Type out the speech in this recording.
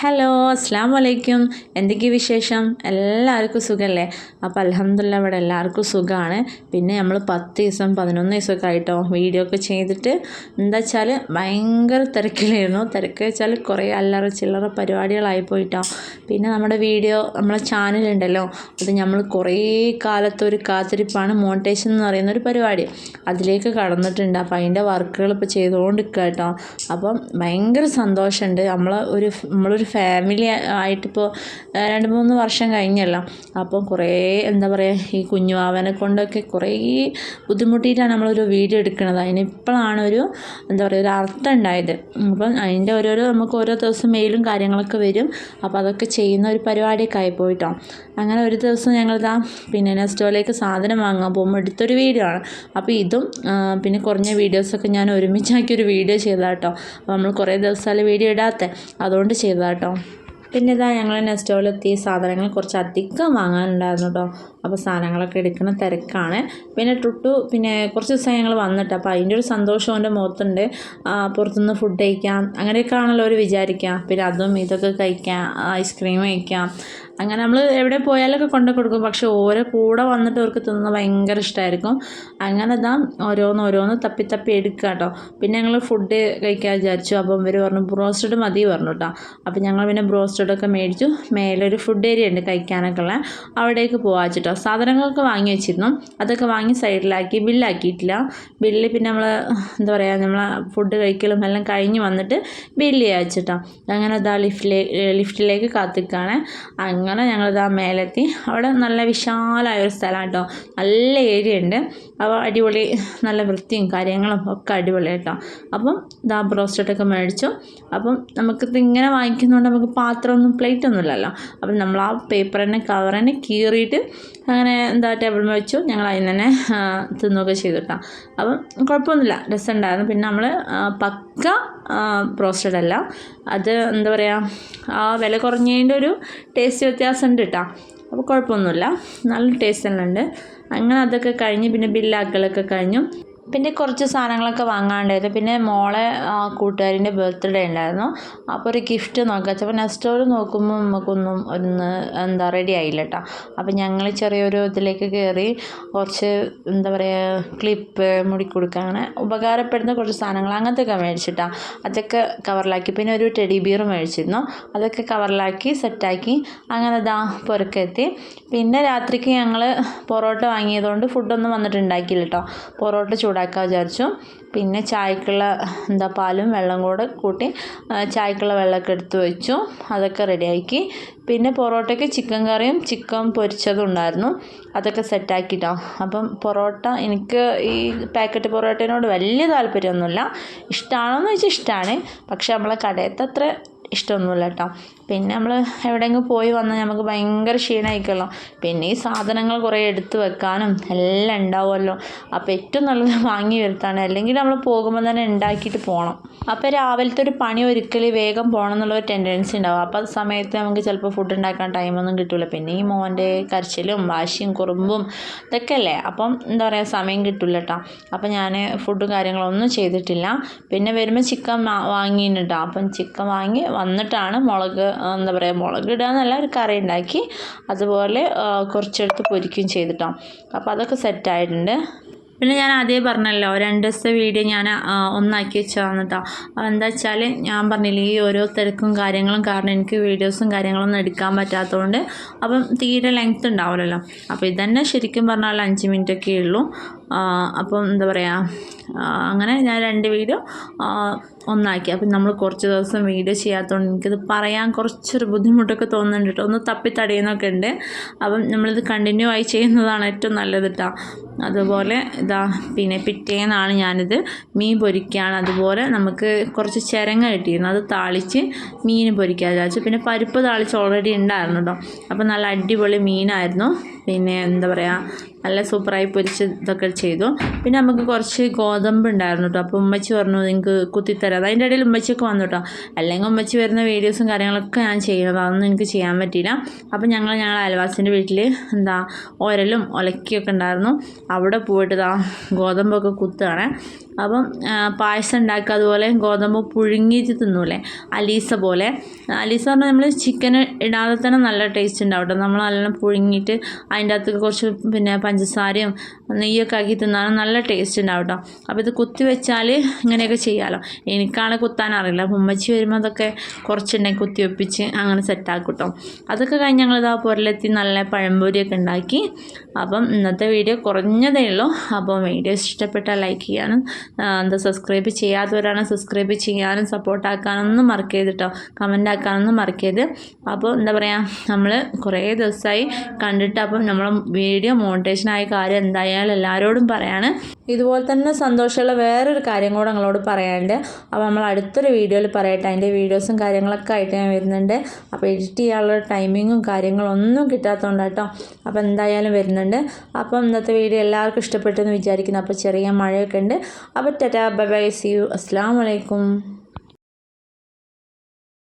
Hello അസ്സാം വലൈക്കും എന്തൊക്കെ വിശേഷം? എല്ലാവർക്കും സുഖമല്ലേ അപ്പോൾ അലഹമില്ല ഇവിടെ എല്ലാവർക്കും സുഖമാണ് പിന്നെ നമ്മൾ പത്ത് ദിവസം പതിനൊന്ന് ദിവസമൊക്കെ ആയിട്ടോ വീഡിയോ ഒക്കെ ചെയ്തിട്ട് എന്താ വെച്ചാൽ ഭയങ്കര തിരക്കിലായിരുന്നു. തിരക്ക് വെച്ചാൽ കുറേ അല്ലറ ചില്ലറ പരിപാടികളായി പോയിട്ടോ. പിന്നെ നമ്മുടെ വീഡിയോ നമ്മളെ ചാനലുണ്ടല്ലോ അത് നമ്മൾ കുറേ കാലത്തെ ഒരു കാത്തിരിപ്പാണ് മോണിറ്റേഷൻ എന്ന് പറയുന്ന ഒരു പരിപാടി. അതിലേക്ക് കടന്നിട്ടുണ്ട്. അപ്പോൾ അതിന്റെ വർക്കുകൾ ഇപ്പോൾ ചെയ്തുകൊണ്ടിരിക്കുക കേട്ടോ. അപ്പം ഭയങ്കര സന്തോഷമുണ്ട്. നമ്മളെ ഒരു നമ്മളൊരു ഫാമിലി ആയിട്ടിപ്പോൾ രണ്ട് മൂന്ന് വർഷം കഴിഞ്ഞല്ലോ. അപ്പം കുറേ എന്താ പറയുക ഈ കുഞ്ഞുവാവനെ കൊണ്ടൊക്കെ കുറേ ബുദ്ധിമുട്ടിയിട്ടാണ് നമ്മളൊരു വീഡിയോ എടുക്കുന്നത്. അതിനിപ്പോഴാണ് ഒരു എന്താ പറയുക ഒരു അർത്ഥം ഉണ്ടായത്. അപ്പം അതിന്റെ ഓരോരോ നമുക്ക് ഓരോ ദിവസം മെയിലും കാര്യങ്ങളൊക്കെ വരും. അപ്പോൾ അതൊക്കെ ചെയ്യുന്ന ഒരു പരിപാടിയൊക്കെ ആയിപ്പോയിട്ടോ. അങ്ങനെ ഒരു ദിവസം ഞങ്ങളിതാ പിന്നെ നെസ്റ്റോയിലേക്ക് സാധനം വാങ്ങാൻ പോകുമ്പോൾ എടുത്തൊരു വീഡിയോ ആണ്. അപ്പോൾ ഇതും പിന്നെ കുറഞ്ഞ വീഡിയോസൊക്കെ ഞാൻ ഒരുമിച്ചാക്കി ഒരു വീഡിയോ ചെയ്താട്ടോ അപ്പോൾ നമ്മൾ കുറേ ദിവസമായാലും വീഡിയോ ഇടാത്ത? അതുകൊണ്ട് ചെയ്തതാട്ടോ പിന്നെ ഇതാ ഞങ്ങൾ എത്തിയ സാധനങ്ങൾ കുറച്ച് അധികം വാങ്ങാനുണ്ടായിരുന്നു കേട്ടോ. അപ്പോൾ സാധനങ്ങളൊക്കെ എടുക്കുന്ന തിരക്കാണ്. പിന്നെ ടുട്ടു പിന്നെ കുറച്ച് ദിവസം ഞങ്ങൾ വന്നിട്ട് അപ്പോൾ അതിന്റെ ഒരു സന്തോഷം എന്റെ മുഖത്തുണ്ട്. പുറത്തുനിന്ന് ഫുഡ് കഴിക്കാം. അങ്ങനെയൊക്കെ ആണല്ലോ അവർ വിചാരിക്കുക. പിന്നെ അതും ഇതൊക്കെ കഴിക്കാം ഐസ്ക്രീം കഴിക്കാം. അങ്ങനെ നമ്മൾ എവിടെ പോയാലൊക്കെ കൊണ്ടു കൊടുക്കും. പക്ഷെ ഓരോ കൂടെ വന്നിട്ട് അവർക്ക് തിന്ന് ഭയങ്കര ഇഷ്ടമായിരിക്കും അങ്ങനെ ഇതാ ഓരോന്ന് ഓരോന്ന് തപ്പി തപ്പി എടുക്കുക കേട്ടോ. പിന്നെ ഞങ്ങൾ ഫുഡ് കഴിക്കാൻ വിചാരിച്ചു. അപ്പം ഇവർ പറഞ്ഞു ബ്രോസ്റ്റഡ് മതി പറഞ്ഞു കേട്ടോ അപ്പം ഞങ്ങൾ പിന്നെ ബ്രോസ്റ്റഡൊക്കെ മേടിച്ചു. മേലെ ഒരു ഫുഡ് ഏരിയ ഉണ്ട് കഴിക്കാനൊക്കെ ഉള്ള. അവിടേക്ക് പോകാ വെച്ചിട്ടോ സാധനങ്ങളൊക്കെ വാങ്ങി വെച്ചിരുന്നു. അതൊക്കെ വാങ്ങി സൈഡിലാക്കി ബില്ലാക്കിയിട്ടില്ല. ബില്ല് പിന്നെ നമ്മൾ എന്താ പറയുക നമ്മൾ ഫുഡ് കഴിക്കലും എല്ലാം കഴിഞ്ഞ് വന്നിട്ട് ബില്ല് അയച്ചിട്ടോ അങ്ങനെ ഇതാ ലിഫ്റ്റിലേ ലിഫ്റ്റിലേക്ക് കാത്തിക്കാണ്. അങ്ങനെ അങ്ങനെ ഞങ്ങളിതാ മേലെത്തി. അവിടെ നല്ല വിശാലമായ ഒരു സ്ഥലം കേട്ടോ നല്ല ഏരിയ ഉണ്ട് അപ്പോൾ അടിപൊളി നല്ല വൃത്തിയും കാര്യങ്ങളും ഒക്കെ അടിപൊളി കേട്ടോ അപ്പം ഇതാ ബ്രോസ്റ്റഡൊക്കെ മേടിച്ചു. അപ്പം നമുക്കിത് ഇങ്ങനെ വാങ്ങിക്കുന്നതുകൊണ്ട് നമുക്ക് പാത്രമൊന്നും പ്ലേറ്റ് ഒന്നും ഇല്ലല്ലോ. അപ്പം നമ്മൾ ആ കവർ തന്നെ കീറിയിട്ട് അങ്ങനെ എന്താ ടേബിൾ വെച്ചു. ഞങ്ങൾ അതിന് തന്നെ തിന്നുകയൊക്കെ ചെയ്തു കേട്ടോ. അപ്പം കുഴപ്പമൊന്നുമില്ല. രസമുണ്ടായിരുന്നു. പിന്നെ നമ്മൾ പക്ക ബ്രോസ്റ്റഡ് അല്ല. അത് എന്താ പറയുക ആ വില കുറഞ്ഞതിന്റെ ഒരു ടേസ്റ്റ് വ്യത്യാസം ഉണ്ട് കേട്ടോ അപ്പോൾ കുഴപ്പമൊന്നുമില്ല. നല്ല ടേസ്റ്റ് തന്നെ ഉണ്ട് അങ്ങനെ അതൊക്കെ കഴിഞ്ഞ് പിന്നെ ബില്ലാക്കലൊക്കെ കഴിഞ്ഞു. പിന്നെ കുറച്ച് സാധനങ്ങളൊക്കെ വാങ്ങാനുണ്ടായിരുന്നു പിന്നെ മോളെ കൂട്ടുകാരിന്റെ ബർത്ത്ഡേ ഉണ്ടായിരുന്നു. അപ്പോൾ ഒരു ഗിഫ്റ്റ് നോക്കുക നെക്സ്റ്റ് നോക്കുമ്പോൾ നമുക്കൊന്നും ഒന്ന് എന്താ റെഡി ആയില്ല കേട്ടോ അപ്പോൾ ഞങ്ങൾ ചെറിയൊരു ഇതിലേക്ക് കയറി കുറച്ച് എന്താ പറയുക ക്ലിപ്പ് മുടി കൊടുക്കുക അങ്ങനെ ഉപകാരപ്പെടുന്ന കുറച്ച് സാധനങ്ങൾ അങ്ങനത്തെയൊക്കെ മേടിച്ചിട്ടാണ് അതൊക്കെ കവറിലാക്കി പിന്നെ ഒരു ടെഡി ബിയർ മേടിച്ചിരുന്നു. അതൊക്കെ കവറിലാക്കി സെറ്റാക്കി അങ്ങനെ ഇതാ പുറക്കെത്തി പിന്നെ രാത്രിക്ക് ഞങ്ങൾ പൊറോട്ട വാങ്ങിയതുകൊണ്ട് ഫുഡൊന്നും വന്നിട്ടുണ്ടാക്കിയില്ല കേട്ടോ പൊറോട്ട ചൂടാക്കി ഉണ്ടാക്കാൻ വിചാരിച്ചു. പിന്നെ ചായക്കുള്ള എന്താ പാലും വെള്ളം കൂടെ കൂട്ടി ചായക്കുള്ള വെള്ളമൊക്കെ എടുത്ത് വെച്ചു. അതൊക്കെ റെഡിയാക്കി. പിന്നെ പൊറോട്ടയ്ക്ക് ചിക്കൻ കറിയും ചിക്കൻ പൊരിച്ചതും ഉണ്ടായിരുന്നു. അതൊക്കെ സെറ്റാക്കിട്ടോ. അപ്പം പൊറോട്ട എനിക്ക് ഈ പാക്കറ്റ് പൊറോട്ടേനോട് വലിയ താല്പര്യമൊന്നുമില്ല. ഇഷ്ടമാണോ എന്ന് വെച്ചാൽ ഇഷ്ടമാണ് പക്ഷേ നമ്മളെ കടയത്തെ അത്ര ഇഷ്ടമൊന്നുമില്ല കേട്ടോ. പിന്നെ നമ്മൾ എവിടെയെങ്കിലും പോയി വന്നാൽ നമുക്ക് ഭയങ്കര ക്ഷീണമായിക്കല്ലോ പിന്നെ ഈ സാധനങ്ങൾ കുറേ എടുത്തു വെക്കാനും എല്ലാം ഉണ്ടാവുമല്ലോ. അപ്പോൾ ഏറ്റവും നല്ലത് വാങ്ങി വരുത്താണ് അല്ലെങ്കിൽ നമ്മൾ പോകുമ്പോൾ തന്നെ ഉണ്ടാക്കിയിട്ട് പോകണം. അപ്പോൾ രാവിലത്തെ ഒരു പണി ഒരിക്കൽ വേഗം പോകണം എന്നുള്ളൊരു ടെൻഡൻസി ഉണ്ടാവും. അപ്പോൾ സമയത്ത് നമുക്ക് ചിലപ്പോൾ ഫുഡ് ഉണ്ടാക്കാൻ ടൈമൊന്നും കിട്ടില്ല പിന്നെ ഈ മോന്റെ കരച്ചിലും വാശിയും കുറുമ്പും ഇതൊക്കെ അല്ലേ? അപ്പം എന്താ പറയുക സമയം കിട്ടില്ല കേട്ടോ. അപ്പോൾ ഞാൻ ഫുഡും കാര്യങ്ങളൊന്നും ചെയ്തിട്ടില്ല. പിന്നെ വരുമ്പോൾ ചിക്കൻ വാങ്ങിയിട്ടുണ്ട് അപ്പം ചിക്കൻ വാങ്ങി വന്നിട്ടാണ് മുളക് എന്താ പറയുക മുളക് ഇടുക എന്നല്ല ഒരു കറി ഉണ്ടാക്കി അതുപോലെ കുറച്ചെടുത്ത് പൊരിക്കുകയും ചെയ്തിട്ടോ. അപ്പോൾ അതൊക്കെ സെറ്റായിട്ടുണ്ട്. പിന്നെ ഞാൻ ആദ്യമേ പറഞ്ഞല്ലോ രണ്ട് ദിവസത്തെ വീഡിയോ ഞാൻ ഒന്നാക്കി വെച്ചതാണ് കേട്ടോ എന്താ വെച്ചാൽ ഞാൻ പറഞ്ഞില്ലേ ഈ ഓരോ തിരക്കും കാര്യങ്ങളും കാരണം എനിക്ക് വീഡിയോസും കാര്യങ്ങളൊന്നും എടുക്കാൻ പറ്റാത്തതുകൊണ്ട് അപ്പം തീരെ ലെങ്ത് ഉണ്ടാവില്ലല്ലോ. അപ്പോൾ ഇതന്നെ ശരിക്കും പറഞ്ഞാൽ അഞ്ച് മിനിറ്റൊക്കെ ഉള്ളൂ. അപ്പം എന്താ പറയുക അങ്ങനെ ഞാൻ രണ്ട് വീഡിയോ ഒന്നാക്കി. അപ്പം നമ്മൾ കുറച്ച് ദിവസം വീഡിയോ ചെയ്യാത്തതുകൊണ്ട് എനിക്കത് പറയാൻ കുറച്ചൊരു ബുദ്ധിമുട്ടൊക്കെ തോന്നുന്നുണ്ട് കേട്ടോ. ഒന്ന് തപ്പിത്തടയുന്നൊക്കെ ഉണ്ട്. അപ്പം നമ്മളിത് കണ്ടിന്യൂ ആയി ചെയ്യുന്നതാണ് ഏറ്റവും നല്ലത് കേട്ടോ അതുപോലെ ഇതാ പിന്നെ പിറ്റേന്നാണ് ഞാനിത് മീൻ പൊരിക്കുകയാണ് അതുപോലെ നമുക്ക് കുറച്ച് ചിരങ്ങ കിട്ടിയിരുന്നു. അത് താളിച്ച് മീൻ പൊരിക്കാൻ വിചാരിച്ചു. പിന്നെ പരിപ്പ് താളിച്ച് ഓൾറെഡി ഉണ്ടായിരുന്നു കേട്ടോ അപ്പം നല്ല അടിപൊളി മീനായിരുന്നു. പിന്നെ എന്താ പറയുക നല്ല സൂപ്പറായി പൊരിച്ച് ഇതൊക്കെ ചെയ്തു. പിന്നെ നമുക്ക് കുറച്ച് ഗോതമ്പ് ഉണ്ടായിരുന്നു കേട്ടോ അപ്പോൾ ഉമ്മച്ചി പറഞ്ഞു നിങ്ങൾക്ക് കുത്തിത്തരാം. അതിന്റെ ഇടയിൽ ഉമ്മച്ചിയൊക്കെ വന്നു കേട്ടോ അല്ലെങ്കിൽ ഉമ്മച്ചി വരുന്ന വീഡിയോസും കാര്യങ്ങളൊക്കെ ഞാൻ ചെയ്യുന്നത്. അതൊന്നും എനിക്ക് ചെയ്യാൻ പറ്റിയില്ല. അപ്പോൾ ഞങ്ങൾ ഞങ്ങൾ അയൽവാസിന്റെ വീട്ടിൽ എന്താ ഒരലും ഒലക്കിയൊക്കെ ഉണ്ടായിരുന്നു. അവിടെ പോയിട്ട് ഇതാ ഗോതമ്പൊക്കെ കുത്തുകയാണ്. അപ്പം പായസം ഉണ്ടാക്കുക അതുപോലെ ഗോതമ്പ് പുഴുങ്ങിയിട്ട് തിന്നൂലേ? അലീസ പോലെ. അലീസ പറഞ്ഞാൽ നമ്മൾ ചിക്കൻ ഇടാതെ തന്നെ നല്ല ടേസ്റ്റ് ഉണ്ടാവും കേട്ടോ നമ്മൾ നല്ലോണം പുഴുങ്ങിയിട്ട് അതിന്റെ അകത്ത് കുറച്ച് പിന്നെ പഞ്ചസാരയും നെയ്യൊക്കെ ആക്കി തിന്നാലും നല്ല ടേസ്റ്റ് ഉണ്ടാവും കേട്ടോ അപ്പോൾ ഇത് കുത്തി വെച്ചാൽ ഇങ്ങനെയൊക്കെ ചെയ്യാമല്ലോ എനിക്കാണ് കുത്താൻ അറിയില്ല. ഉമ്മച്ചി വരുമ്പോൾ അതൊക്കെ കുറച്ചുണ്ടെങ്കിൽ കുത്തി വെപ്പിച്ച് അങ്ങനെ സെറ്റാക്കും കേട്ടോ അതൊക്കെ കഴിഞ്ഞ് ഞങ്ങളിതാ പുരലെത്തി നല്ല പഴംപൊരിയൊക്കെ ഉണ്ടാക്കി. അപ്പം ഇന്നത്തെ വീഡിയോ കുറഞ്ഞതേ ഉള്ളൂ. അപ്പം വീഡിയോ ഇഷ്ടപ്പെട്ടാൽ ലൈക്ക് ചെയ്യാനും എന്താ സബ്സ്ക്രൈബ് ചെയ്യാത്തവരാണ് സബ്സ്ക്രൈബ് ചെയ്യാനും സപ്പോർട്ടാക്കാനൊന്നും മറക്കരുത് കേട്ടോ കമന്റ് ആക്കാനൊന്നും മറക്കരുത്. അപ്പോൾ എന്താ പറയുക നമ്മൾ കുറേ ദിവസമായി കണ്ടിട്ട് അപ്പം നമ്മൾ വീഡിയോ മോണിറ്റേഷനായ കാര്യം എന്തായാലും എല്ലാവരോടും പറയാണ്. ഇതുപോലെ തന്നെ സന്തോഷമുള്ള വേറൊരു കാര്യം കൂടെ നിങ്ങളോട് പറയാനുണ്ട്. അപ്പോൾ നമ്മൾ അടുത്തൊരു വീഡിയോയിൽ പറയട്ടെ. അതിന്റെ വീഡിയോസും കാര്യങ്ങളൊക്കെ ആയിട്ട് ഞാൻ വരുന്നുണ്ട്. അപ്പോൾ എഡിറ്റ് ചെയ്യാനുള്ള ടൈമിങ്ങും കാര്യങ്ങളും ഒന്നും കിട്ടാത്തതുകൊണ്ട് കേട്ടോ. അപ്പോൾ എന്തായാലും വരുന്നുണ്ട്. അപ്പം ഇന്നത്തെ വീഡിയോ എല്ലാവർക്കും ഇഷ്ടപ്പെട്ടെന്ന് വിചാരിക്കുന്നു. അപ്പോൾ ചെറിയ മഴയൊക്കെ ഉണ്ട്. അപ്പോൾ tata bye bye see you അസ്സാം വലൈക്കും